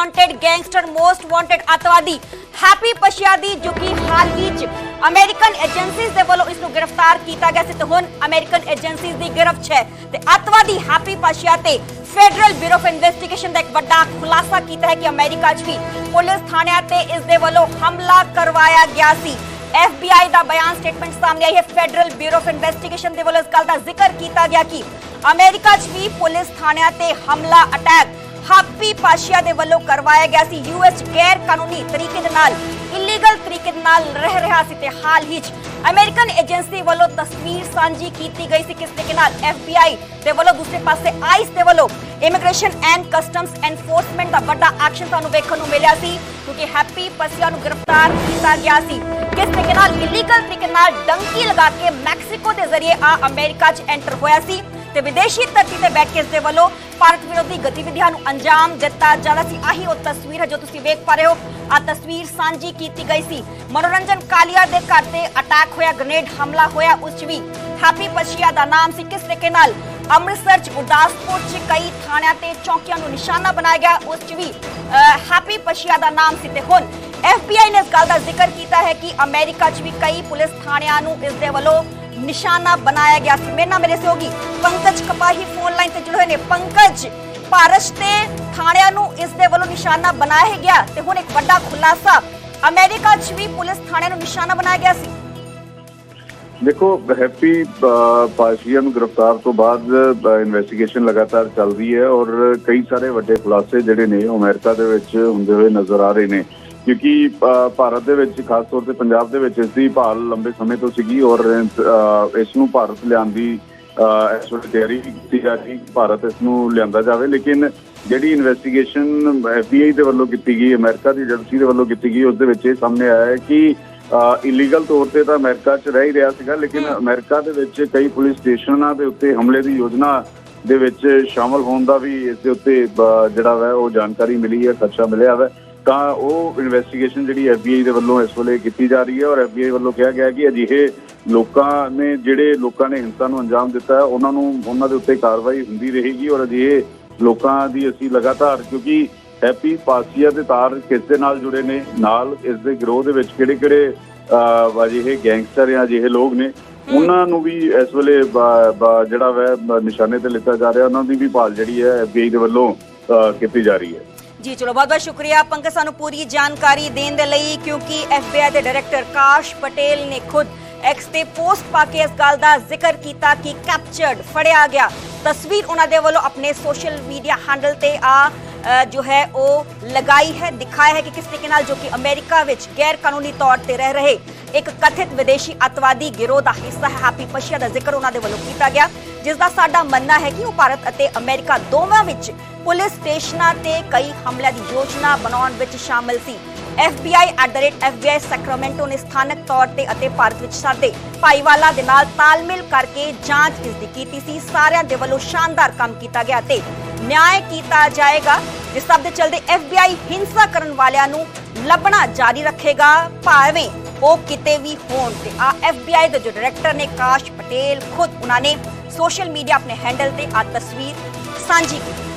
Wanted gangster most wanted ਅਤਵਾਦੀ ਹੈਪੀ ਪਸ਼ਿਆ ਜੋ ਕਿ ਹਾਲ ਹੀ ਚ ਅਮਰੀਕਨ ਏਜੰਸੀਜ਼ ਦੇ ਵੱਲੋਂ ਇਸ ਨੂੰ ਗ੍ਰਿਫਤਾਰ ਕੀਤਾ ਗਿਆ ਸੀ ਤੇ ਹੁਣ ਅਮਰੀਕਨ ਏਜੰਸੀਜ਼ ਦੀ ਗਿਰਫਤ 'ਚ ਹੈ ਤੇ ਅਤਵਾਦੀ ਹੈਪੀ ਪਸ਼ਿਆ ਤੇ ਫੈਡਰਲ ਬਿਊਰੋ ਆਫ ਇਨਵੈਸਟੀਗੇਸ਼ਨ ਦਾ ਇੱਕ ਵੱਡਾ ਖੁਲਾਸਾ ਕੀਤਾ ਹੈ ਕਿ ਅਮਰੀਕਾ 'ਚ ਵੀ ਪੁਲਿਸ ਥਾਣਿਆਂ ਤੇ ਇਸ ਦੇ ਵੱਲੋਂ ਹਮਲਾ ਕਰਵਾਇਆ ਗਿਆ ਸੀ FBI ਦਾ ਬਿਆਨ ਸਟੇਟਮੈਂਟ ਸਾਹਮਣੇ ਆਈ ਹੈ ਫੈਡਰਲ ਬਿਊਰੋ ਆਫ ਇਨਵੈਸਟੀਗੇਸ਼ਨ ਦੇ ਵੱਲੋਂ ਇਸ ਗੱਲ ਦਾ ਜ਼ਿਕਰ ਕੀਤਾ ਗਿਆ ਕਿ ਅਮਰੀਕਾ 'ਚ ਵੀ ਪੁਲਿਸ ਥਾਣਿਆਂ ਤੇ ਹਮਲਾ ਅਟੈਕ ਹਾਪੀ ਪਾਸ਼ੀਆ ਦੇ ਵੱਲੋਂ ਕਰਵਾਇਆ ਗਿਆ ਸੀ ਯੂਐਸ ਗੈਰ ਕਾਨੂੰਨੀ ਤਰੀਕੇ ਦੇ ਨਾਲ ਇਲੀਗਲ ਤਰੀਕੇ ਦੇ ਨਾਲ ਰਹਿ ਰਿਹਾ ਸੀ ਤੇ ਹਾਲ ਹੀ 'ਚ ਅਮਰੀਕਨ ਏਜੰਸੀ ਵੱਲੋਂ ਤਸਵੀਰ ਸਾਂਝੀ ਕੀਤੀ ਗਈ ਸੀ ਕਿਸ ਤਰੀਕੇ ਨਾਲ FBI ਦੇ ਵੱਲੋਂ ਦੂਸਰੇ ਪਾਸੇ ਆਈਸ ਦੇ ਵੱਲੋਂ ਇਮੀਗ੍ਰੇਸ਼ਨ ਐਂਡ ਕਸਟਮਸ ਐਨਫੋਰਸਮੈਂਟ ਦਾ ਵੱਡਾ ਐਕਸ਼ਨ ਤੁਹਾਨੂੰ ਵੇਖਣ ਨੂੰ ਮਿਲਿਆ ਸੀ, ਕਿਉਂਕਿ ਹੈਪੀ ਪਸੀਆ ਨੂੰ ਗ੍ਰਿਫਤਾਰ ਕੀਤਾ ਗਿਆ ਸੀ। ਕਿਸ ਤਰੀਕੇ ਨਾਲ ਇਲੀਗਲ ਤਰੀਕੇ ਨਾਲ ਡੰਕੀ ਲਗਾ ਕੇ ਮੈਕਸੀਕੋ ਦੇ ਜ਼ਰੀਏ ਆ ਅਮਰੀਕਾ 'ਚ ਐਂਟਰ ਹੋਇਆ ਸੀ। ਤੇ ਵਿਦੇਸ਼ੀ ਧਰਤੀ ਤੇ ਬੈਠ ਕੇ ਇਸ ਦੇ ਵੱਲੋਂ ਭਾਰਤ ਵਿਰੋਧੀ ਗਤੀਵਿਧੀਆਂ ਨੂੰ ਅੰਜਾਮ ਦਿੱਤਾ ਜਾਂਦਾ ਸੀ। ਆਹੀ ਉਹ ਤਸਵੀਰ ਹੈ ਜੋ ਤੁਸੀਂ ਵੇਖ ਪਾ ਰਹੇ ਹੋ। ਆ ਤਸਵੀਰ ਸਾਂਝੀ ਕੀਤੀ ਗਈ ਸੀ। ਮਨੋਰੰਜਨ ਕਾਲੀਆ ਦੇ ਘਰ ਤੇ ਅਟੈਕ ਹੋਇਆ, ਗ੍ਰਨੇਡ ਹਮਲਾ ਹੋਇਆ, ਉਸ 'ਚ ਵੀ ਹੈਪੀ ਪਸ਼ੀਆ ਦਾ ਨਾਮ ਸੀ। ਕਿਸ ਤਰੀਕੇ ਨਾਲ ਅੰਮ੍ਰਿਤਸਰ 'ਚ ਗੁਰਦਾਸਪੁਰ 'ਚ ਕਈ ਥਾਣਿਆਂ ਤੇ ਚੌਕੀਆਂ ਨੂੰ ਨਿਸ਼ਾਨਾ ਬਣਾਇਆ ਗਿਆ, ਉਸ 'ਚ ਵੀ ਹੈਪੀ ਪਸ਼ੀਆ ਦਾ ਨਾਮ ਸੀ ਤੇ ਹੁਣ FBI ਨੇ ਇਸ ਗੱਲ ਦਾ ਜ਼ਿਕਰ ਕੀਤਾ ਹੈ ਕਿ ਅਮਰੀਕਾ 'ਚ ਵੀ ਕਈ ਪੁਲਿਸ ਥਾਣਿਆਂ ਨੂੰ ਇਸ ਦੇ ਵੱਲੋਂ ਨਿਸ਼ਾਨਾ ਬਣਾਇਆ ਗਿਆ ਸੀ। ਮੇਰੇ ਨਾਲ ਮੇਰੇ ਸਹਿਯੋਗੀ ਪੰਕਜ ਕਪਾਹੀ ਫੋਨ ਲਾਈਨ ਤੇ ਜੁੜੇ ਹੋਏ ਨੇ। ਪੰਕਜ, ਭਾਰਤ ਤੇ ਥਾਣਿਆਂ ਨੂੰ ਇਸ ਦੇ ਵੱਲੋਂ ਨਿਸ਼ਾਨਾ ਬਣਾਇਆ ਗਿਆ ਤੇ ਹੁਣ ਇੱਕ ਵੱਡਾ ਖੁਲਾਸਾ। ਅਮਰੀਕਾ 'ਚ ਵੀ ਪੁਲਿਸ ਥਾਣਿਆਂ ਨੂੰ ਨਿਸ਼ਾਨਾ ਬਣਾਇਆ ਗਿਆ ਸੀ। ਦੇਖੋ, ਹੈਪੀ ਪਾਸ਼ੀਆ ਨੂੰ ਗ੍ਰਿਫਤਾਰ ਤੋਂ ਬਾਅਦ ਇਨਵੈਸਟੀਗੇਸ਼ਨ ਲਗਾਤਾਰ ਚੱਲ ਰਹੀ ਹੈ ਔਰ ਕਈ ਸਾਰੇ ਵੱਡੇ ਖੁਲਾਸੇ ਜਿਹੜੇ ਨੇ ਉਹ ਅਮਰੀਕਾ ਦੇ ਵਿੱਚ ਹੁੰਦੇ ਹੋਏ ਨਜ਼ਰ ਆ ਰਹੇ ਨੇ। ਕਿਉਂਕਿ ਭਾਰਤ ਦੇ ਵਿੱਚ ਖਾਸ ਤੌਰ ਤੇ ਪੰਜਾਬ ਦੇ ਵਿੱਚ ਇਸ ਦੀ ਭਾਲ ਲੰਬੇ ਸਮੇਂ ਤੋਂ ਸੀਗੀ ਔਰ ਇਸ ਨੂੰ ਭਾਰਤ ਲਿਆਉਣ ਦੀ ਇਸ ਵੇਲੇ ਤਿਆਰੀ ਕੀਤੀ ਜਾ ਰਹੀ ਭਾਰਤ ਇਸ ਨੂੰ ਲਿਆਂਦਾ ਜਾਵੇ। ਲੇਕਿਨ ਜਿਹੜੀ ਇਨਵੈਸਟੀਗੇਸ਼ਨ ਐਫਬੀਆਈ ਦੇ ਵੱਲੋਂ ਕੀਤੀ ਗਈ ਅਮਰੀਕਾ ਦੀ ਏਜੰਸੀ ਦੇ ਵੱਲੋਂ ਕੀਤੀ ਗਈ ਉਸ ਦੇ ਵਿੱਚ ਇਹ ਸਾਹਮਣੇ ਆਇਆ ਹੈ ਕਿ ਇਲੀਗਲ ਤੌਰ ਤੇ ਤਾਂ ਅਮਰੀਕਾ 'ਚ ਰਹਿ ਹੀ ਰਿਹਾ ਸੀਗਾ ਲੇਕਿਨ ਅਮਰੀਕਾ ਦੇ ਵਿੱਚ ਕਈ ਪੁਲਿਸ ਸਟੇਸ਼ਨਾਂ ਦੇ ਉੱਤੇ ਹਮਲੇ ਦੀ ਯੋਜਨਾ ਦੇ ਵਿੱਚ ਸ਼ਾਮਲ ਹੋਣ ਦਾ ਵੀ ਇਸ ਦੇ ਉੱਤੇ ਜਿਹੜਾ ਵਾ ਉਹ ਜਾਣਕਾਰੀ ਮਿਲੀ ਹੈ ਖਰਚਾ ਮਿਲਿਆ ਵਾ। ਤਾਂ ਉਹ ਇਨਵੈਸਟੀਗੇਸ਼ਨ ਜਿਹੜੀ ਐਫਬੀਆਈ ਦੇ ਵੱਲੋਂ ਇਸ ਵੇਲੇ ਕੀਤੀ ਜਾ ਰਹੀ ਹੈ ਔਰ ਐਫਬੀਆਈ ਵੱਲੋਂ ਕਿਹਾ ਗਿਆ ਕਿ ਅਜਿਹੇ ਲੋਕਾਂ ਨੇ ਜਿਹੜੇ ਲੋਕਾਂ ਨੇ ਹਿੰਸਾ ਨੂੰ ਅੰਜਾਮ ਦਿੱਤਾ ਹੈ ਉਹਨਾਂ ਨੂੰ ਉਹਨਾਂ ਦੇ ਉੱਤੇ ਕਾਰਵਾਈ ਹੁੰਦੀ ਰਹੇਗੀ ਔਰ ਅਜਿਹੇ ਲੋਕਾਂ ਦੀ ਅਸੀਂ ਲਗਾਤਾਰ ਕਿਉਂਕਿ ਹੈਪੀ ਪਾਸੀਆ ਦੇ ਤਾਰ ਕਿਸ ਦੇ ਨਾਲ ਜੁੜੇ ਨੇ? ਨਾਲ ਇਸ ਦੇ ਗਰੋਹ ਦੇ ਵਿੱਚ ਕਿਹੜੇ ਕਿਹੜੇ ਅਜਿਹੇ ਗੈਂਗਸਟਰ ਜਾਂ ਅਜਿਹੇ ਲੋਕ ਨੇ? ਉਹਨਾਂ ਨੂੰ ਵੀ ਇਸ ਵੇਲੇ ਜਿਹੜਾ ਵੈ ਨਿਸ਼ਾਨੇ ਤੇ ਲਿੱਤਾ ਜਾ ਰਿਹਾ ਉਹਨਾਂ ਦੀ ਵੀ ਭਾਲ ਜਿਹੜੀ ਹੈ ਐਫਬੀਆਈ ਦੇ ਵੱਲੋਂ ਕੀਤੀ ਜਾ ਰਹੀ ਹੈ। ਜੀ, ਚਲੋ, ਬਹੁਤ ਬਹੁਤ ਸ਼ੁਕਰੀਆ ਪੰਕਜ ਸਾਨੂੰ ਪੂਰੀ ਜਾਣਕਾਰੀ ਦੇਣ ਦੇ ਲਈ, ਕਿਉਂਕਿ FBI ਦੇ ਡਾਇਰੈਕਟਰ ਕਾਸ਼ ਪਟੇਲ ਨੇ ਖੁਦ ਐਕਸ ਤੇ ਪੋਸਟ ਪਾ ਕੇ ਇਸ ਗੱਲ ਦਾ ਜ਼ਿਕਰ ਕੀਤਾ ਕਿ ਕੈਪਚਰਡ ਫੜਿਆ ਗਿਆ। ਤਸਵੀਰ ਉਹਨਾਂ ਦੇ ਵੱਲੋਂ ਆਪਣੇ ਸੋਸ਼ਲ ਮੀਡੀਆ ਹੈਂਡਲ ਤੇ ਆ। ਜੋ ਹੈ ਉਹ ਲਗਾਈ ਹੈ, ਦਿਖਾਇਆ ਹੈ ਕਿ ਕਿਸ ਤਰੀਕੇ ਨਾਲ ਜੋ ਕਿ ਅਮਰੀਕਾ ਵਿੱਚ ਗੈਰ ਕਾਨੂੰਨੀ ਤੌਰ ਤੇ ਰਹਿ ਰਹੇ ਇੱਕ ਕਥਿਤ ਵਿਦੇਸ਼ੀ ਅਤਵਾਦੀ ਗਿਰੋਹ ਦਾ ਹਿੱਸਾ ਹੈ, ਹੈਪੀ ਪਸ਼ੀਆ ਦਾ ਜ਼ਿਕਰ ਉਹਨਾਂ ਦੇ ਵੱਲੋਂ ਕੀਤਾ ਗਿਆ, ਜਿਸ ਦਾ ਸਾਡਾ ਮੰਨਣਾ ਹੈ ਕਿ ਉਹ ਭਾਰਤ ਅਤੇ ਅਮਰੀਕਾ ਦੋਵਾਂ ਵਿੱਚ ਪੁਲਿਸ ਸਟੇਸ਼ਨਾਂ ਤੇ ਕਈ ਹਮਲਿਆਂ ਦੀ ਯੋਜਨਾ ਬਣਾਉਣ ਵਿੱਚ ਸ਼ਾਮਲ ਸੀ। FBI ਸੈਕਰਾਮੈਂਟੋ ਨੇ ਸਥਾਨਕ ਤੌਰ ਤੇ ਅਤੇ ਭਾਰਤ ਵਿੱਚ ਸਾਡੇ ਭਾਈਵਾਲਾ ਦੇ ਨਾਲ ਤਾਲਮੇਲ ਕਰਕੇ ਜਾਂਚ ਇਸ ਦੀ ਕੀਤੀ ਸੀ। ਸਾਰਿਆਂ ਦੇ ਵੱਲੋਂ ਸ਼ਾਨਦਾਰ ਕੰਮ ਕੀਤਾ ਗਿਆ ਤੇ ਨਿਆਂ ਕੀਤਾ ਜਾਏਗਾ, ਜਿਸ ਸਭ ਦੇ ਚਲਦੇ FBI ਹਿੰਸਾ ਕਰਨ ਵਾਲਿਆਂ ਨੂੰ ਲੱਭਣਾ ਜਾਰੀ ਰੱਖੇਗਾ। ਭਾਵੇਂ ਉਹ ਕਿਤੇ ਵੀ ਹੋਣ ਤੇ ਆ FBI ਦੇ ਜੋ ਡਾਇਰੈਕਟਰ ਨੇ ਕਾਸ਼ ਪਟੇਲ ਖੁਦ ਉਹਨਾਂ ਨੇ ਸੋਸ਼ਲ ਮੀਡੀਆ ਆਪਣੇ ਹੈਂਡਲ ਤੇ ਆ ਤਸਵੀਰ ਸਾਂਝੀ ਕੀਤੀ।